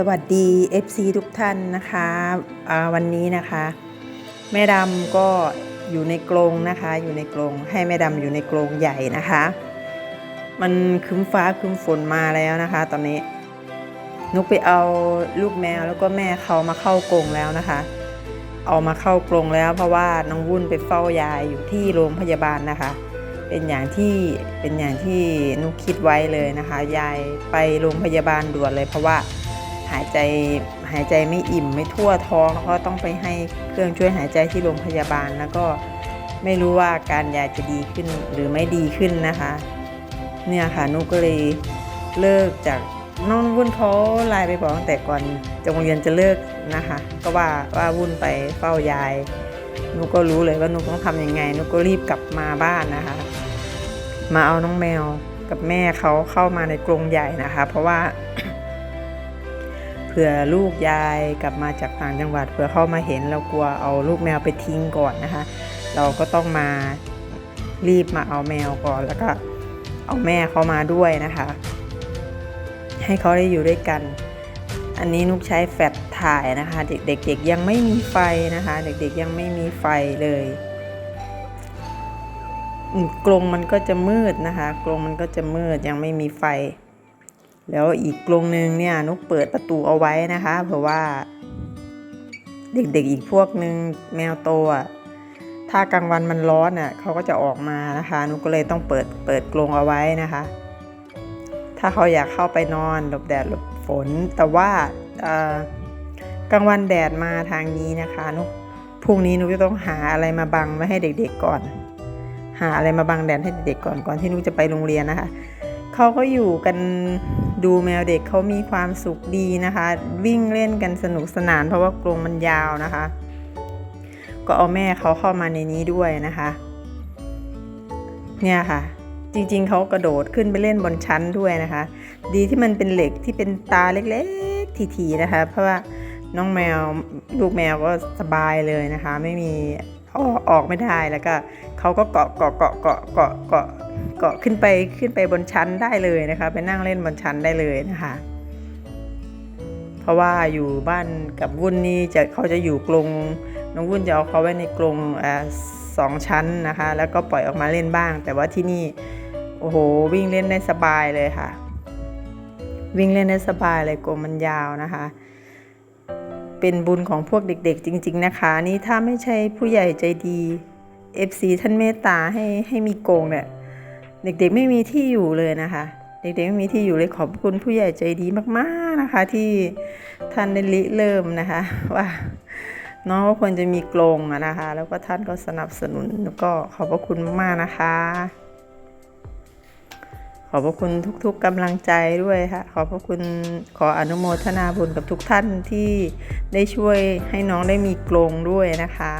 สวัสดี FC ทุกท่านนะคะวันนี้นะคะ แม่ดำก็อยู่ในกรงนะคะ อยู่ในกรงให้แม่ดำอยู่ในกรงใหญ่นะคะ มันครึ้มฟ้าครึ้มฝนมาแล้วนะคะ ตอนนี้นุกไปเอาลูกแมวแล้วก็แม่เขามาเข้ากรงแล้วนะคะ เอามาเข้ากรงแล้วเพราะว่าน้องวุ่นไปเฝ้ายายอยู่ที่โรงพยาบาลนะคะ เป็นอย่างที่เป็นอย่างที่นุกคิดไว้เลยนะคะ ยายไปโรงพยาบาลด่วนเลยเพราะว่า หายใจหายใจไม่อิ่มไม่ทั่วท้องแล้วก็ต้องไปให้เครื่องช่วยหายใจที่โรงพยาบาลแล้วก็ไม่รู้ว่าการยาจะดีขึ้นหรือไม่ดีขึ้นนะคะ เนี่ยค่ะนุก็เลยเลิกจากน้องวุ่นเขาไลน์ไปบอกตั้งแต่ก่อนจะโรงเรียนจะเลิกนะคะ ก็ว่าว่าวุ่นไปเฝ้ายายนุก็รู้เลยว่านุกต้องทำยังไงนุก็รีบกลับมาบ้านนะคะ มาเอาน้องแมวกับแม่เขาเข้ามาในกรงใหญ่นะคะ เพราะว่า ผื่อลูกยายกลับมาจากต่างจังหวัดเผื่อเข้ามาเห็นเรากลัวเอาลูกแมวไปทิ้งก่อนนะคะ เราก็ต้องมารีบมาเอาแมวก่อนแล้วก็เอาแม่เขามาด้วยนะคะ ให้เขาได้อยู่ด้วยกัน อันนี้นุกใช้แฟลชถ่ายนะคะ เด็กๆยังไม่มีไฟนะคะ เด็กๆยังไม่มีไฟเลยกรงมันก็จะมืดนะคะกรงมันก็จะมืดยังไม่มีไฟ แล้วอีกกรงหนึ่งเนี่ยนุกเปิดประตูเอาไว้นะคะ เพราะว่า เด็กๆอีกพวกหนึ่งแมวโตอะถ้ากลางวันมันร้อนอะเขาก็จะออกมานะคะนุกก็เลยต้องเปิดเปิดกรงเอาไว้นะคะ ถ้าเขาอยากเข้าไปนอนหลบแดดหลบฝน แต่ว่ากลางวันแดดมาทางนี้นะคะนุกพรุ่งนี้นุกจะต้องหาอะไรมาบังไว้ให้เด็กๆก่อน หาอะไรมาบังแดดให้เด็กๆก่อนก่อนที่นุกจะไปโรงเรียนนะคะเขาก็อยู่กัน ดูแมวเด็กเขามีความสุขดีนะคะ วิ่งเล่นกันสนุกสนานเพราะว่ากรงมันยาวนะคะ ก็เอาแม่เขาเข้ามาในนี้ด้วยนะคะ เนี่ยค่ะ จริงๆเขากระโดดขึ้นไปเล่นบนชั้นด้วยนะคะ ดีที่มันเป็นเหล็กที่เป็นตาเล็กๆทีๆนะคะ เพราะว่าน้องแมวลูกแมวก็สบายเลยนะคะ ไม่มี ออกออกไม่ได้แล้วก็เขาก็เกาะเกาะเกาะเกาะเกาะเกาะเกาะขึ้นไปขึ้นไปบนชั้นได้เลยนะคะไปนั่งเล่นบนชั้นได้เลยนะคะ เพราะว่าอยู่บ้านกับวุ่นนี่จะเขาจะอยู่กรงน้องวุ่นจะเอาเขาไว้ในกรงอ่าสองชั้นนะคะ แล้วก็ปล่อยออกมาเล่นบ้าง แต่ว่าที่นี่โอ้โหวิ่งเล่นได้สบายเลยค่ะ วิ่งเล่นได้สบายเลยกรงมันยาวนะคะ เป็นบุญของพวกเด็กๆ จริง ๆ นะคะ นี่ถ้าไม่ใช่ผู้ใหญ่ใจดี FC ท่านเมตตาให้ให้มีกงเนี่ยเด็กๆไม่มีที่อยู่เลยนะคะ เด็กๆไม่มีที่อยู่เลยขอบคุณผู้ใหญ่ใจดีมากๆนะคะ ที่ท่านได้ริเริ่มนะคะ ว่าน้องก็ควรจะมีกรงนะคะ แล้วก็ท่านก็สนับสนุนแล้วก็ขอบพระคุณมากๆนะคะ อบพระคุณทุกๆกำลังใจด้วยค่ะ ขอบพระคุณขออนุโมทนาบุญกับทุกท่านที่ได้ช่วยให้น้องได้มีกรงด้วยนะคะ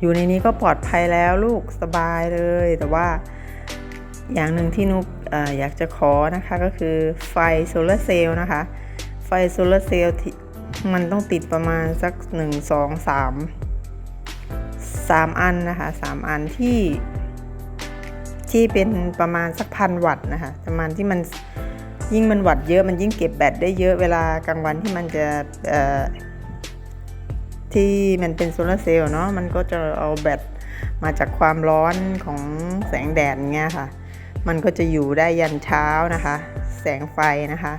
อยู่ในนี้ก็ปลอดภัยแล้วลูกสบายเลย แต่ว่าอย่างหนึ่งที่นุกออยากจะขอนะคะก็คือไฟโซลาร์เซลล์นะคะ ไฟโซลาร์เซลล์มันต้องติดประมาณสัก 1 2 3 3 อันนะคะ 3 อันที่ ที่เป็นประมาณสักพันวัตต์นะคะประมาณที่มันยิ่งมันวัตต์เยอะมันยิ่งเก็บแบตได้เยอะเวลากลางวันที่มันจะที่มันเป็นโซลาร์เซลล์เนาะมันก็จะเอาแบตมาจากความร้อนของแสงแดดเงี้ยค่ะ มันก็จะอยู่ได้ยันเช้านะคะ แสงไฟนะคะ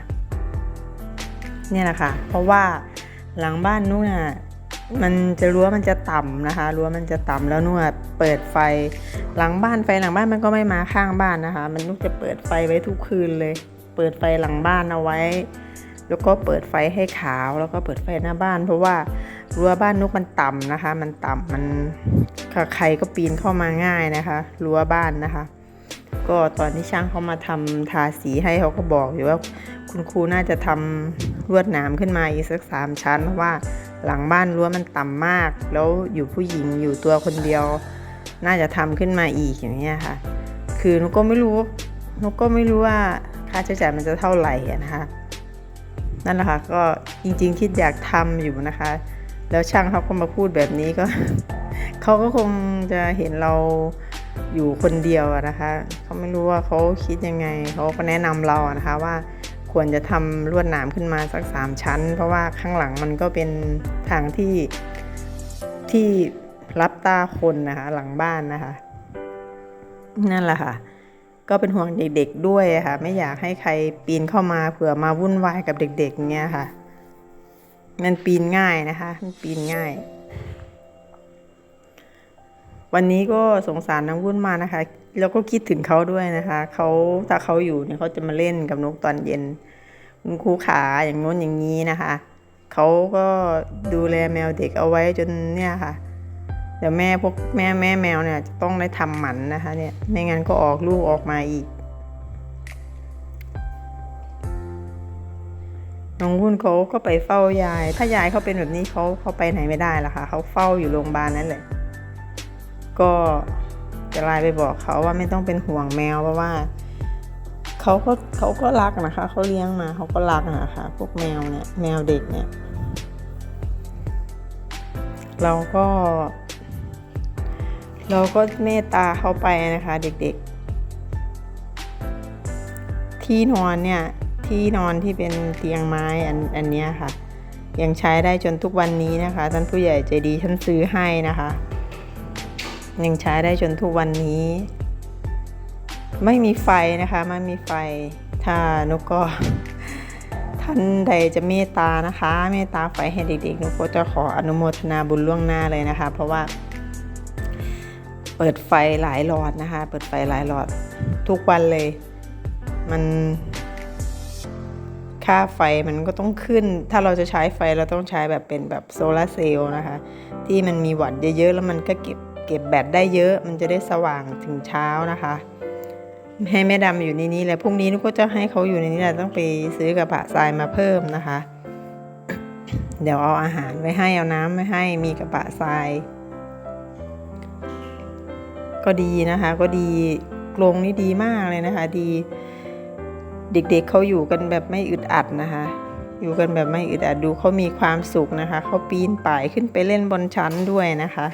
เนี่ยแหละค่ะ เพราะว่าหลังบ้านนู่นน่ะ มันจะรั้วมันจะต่ำนะคะรั้วมันจะต่ำแล้วนู่นนะเปิดไฟหลังบ้านไฟหลังบ้านมันก็ไม่มาข้างบ้านนะคะ มันนุกจะเปิดไฟไว้ทุกคืนเลย เปิดไฟหลังบ้านเอาไว้ แล้วก็เปิดไฟให้ขาวแล้วก็เปิดไฟหน้าบ้าน เพราะว่ารั้วบ้านนุกมันต่ำนะคะ มันต่ำมันใครก็ปีนเข้ามาง่ายนะคะรั้วบ้านนะคะ ก็ตอนที่ช่างเขามาทำทาสีให้เขาก็บอกอยู่ว่าคุณครูน่าจะทำลวดหนามขึ้นมาอีกสักสามชั้นเพราะว่า หลังบ้านรั้วมันต่ำมาก แล้วอยู่ผู้หญิงอยู่ตัวคนเดียว น่าจะทำขึ้นมาอีกอย่างเงี้ยค่ะ คือนุกก็ไม่รู้นุกก็ไม่รู้ว่าค่าใช้จ่ายมันจะเท่าไหร่นะคะนั่นแหละค่ะก็จริงๆคิดอยากทำอยู่นะคะ แล้วช่างเขาก็มาพูดแบบนี้ก็ เขาก็คงจะเห็นเราอยู่คนเดียวนะคะเขาไม่รู้ว่าเขาคิดยังไงเขาก็แนะนำเรานะคะว่า ควรจะทำลวดหนามขึ้นมาสักสามชั้น เพราะว่าข้างหลังมันก็เป็นทางที่ที่รับตาคนนะคะหลังบ้านนะคะ นั่นแหละค่ะ ก็เป็นห่วงเด็กๆด้วยะค่ะ ไม่อยากให้ใครปีนเข้ามาเผื่อมาวุ่นวายกับเด็กๆเงี้ยค่ะ มันปีนง่ายนะคะ มันปีนง่าย วันนี้ก็สงสารน้องวุ่นมานะคะ แล้วก็คิดถึงเขาด้วยนะคะเขาถ้าเขาอยู่เนี่ยเขาจะมาเล่นกับนกตอนเย็น คุณครูขาอย่างโน้นอย่างนี้นะคะเขาก็ดูแลแมวเด็กเอาไว้จนเนี่ยค่ะเดี๋ยวแม่พวกแม่แม่แมวเนี่ยจะต้องได้ทำหมันนะคะเนี่ยไม่งั้นก็ออกลูกออกมาอีกน้องวุ่นเขาก็ไปเฝ้ายาย ถ้ายายเขาเป็นแบบนี้เขาเขาไปไหนไม่ได้ละค่ะเขาเฝ้าอยู่โรงพยาบาลนั่นแหละ ก็ จะไลน์ไปบอกเขาว่าไม่ต้องเป็นห่วงแมวเพราะว่าเขาก็เขาก็รักนะคะเขาเลี้ยงมาเขาก็รักนะคะพวกแมวเนี่ยแมวเด็กเนี่ย เราก็ เราก็เมตตาเขาไปนะคะ เด็กๆ ที่นอนเนี่ยที่นอนที่เป็นเตียงไม้อันอันนี้ค่ะ ยังใช้ได้จนทุกวันนี้นะคะท่านผู้ใหญ่ใจดีท่านซื้อให้นะคะ ยังใช้ได้จนทุกวันนี้ ไม่มีไฟนะคะไม่มีไฟ ถ้านกก็ท่านใดจะเมตตานะคะ เมตตาไฟให้เด็กๆนกก็จะขออนุโมทนาบุญล่วงหน้าเลยนะคะ เพราะว่า เปิดไฟหลายหลอดนะคะ เปิดไฟหลายหลอดทุกวันเลย มันค่าไฟมันก็ต้องขึ้น ถ้าเราจะใช้ไฟเราต้องใช้แบบเป็นแบบโซลาร์เซลล์นะคะ ที่มันมีวัตต์เยอะๆ แล้วมันก็เก็บ เก็บแบตได้เยอะมันจะได้สว่างถึงเช้านะคะ ให้แม่ดำอยู่ในนี้แหละพรุ่งนี้นุกก็จะให้เขาอยู่ในนี้แหละต้องไปซื้อกระบะทรายมาเพิ่มนะคะ เดี๋ยวเอาอาหารไว้ให้เอาน้ำไว้ให้มีกระบะทราย ก็ดีนะคะ ก็ดีกรงนี่ดีมากเลยนะคะ ดี เด็กๆเเขาอยู่กันแบบไม่อึดอัดนะคะอยู่กันแบบไม่อึดอัดดูเขามีความสุขนะคะ เขาปีนป่ายขึ้นไปเล่นบนชั้นด้วยนะคะ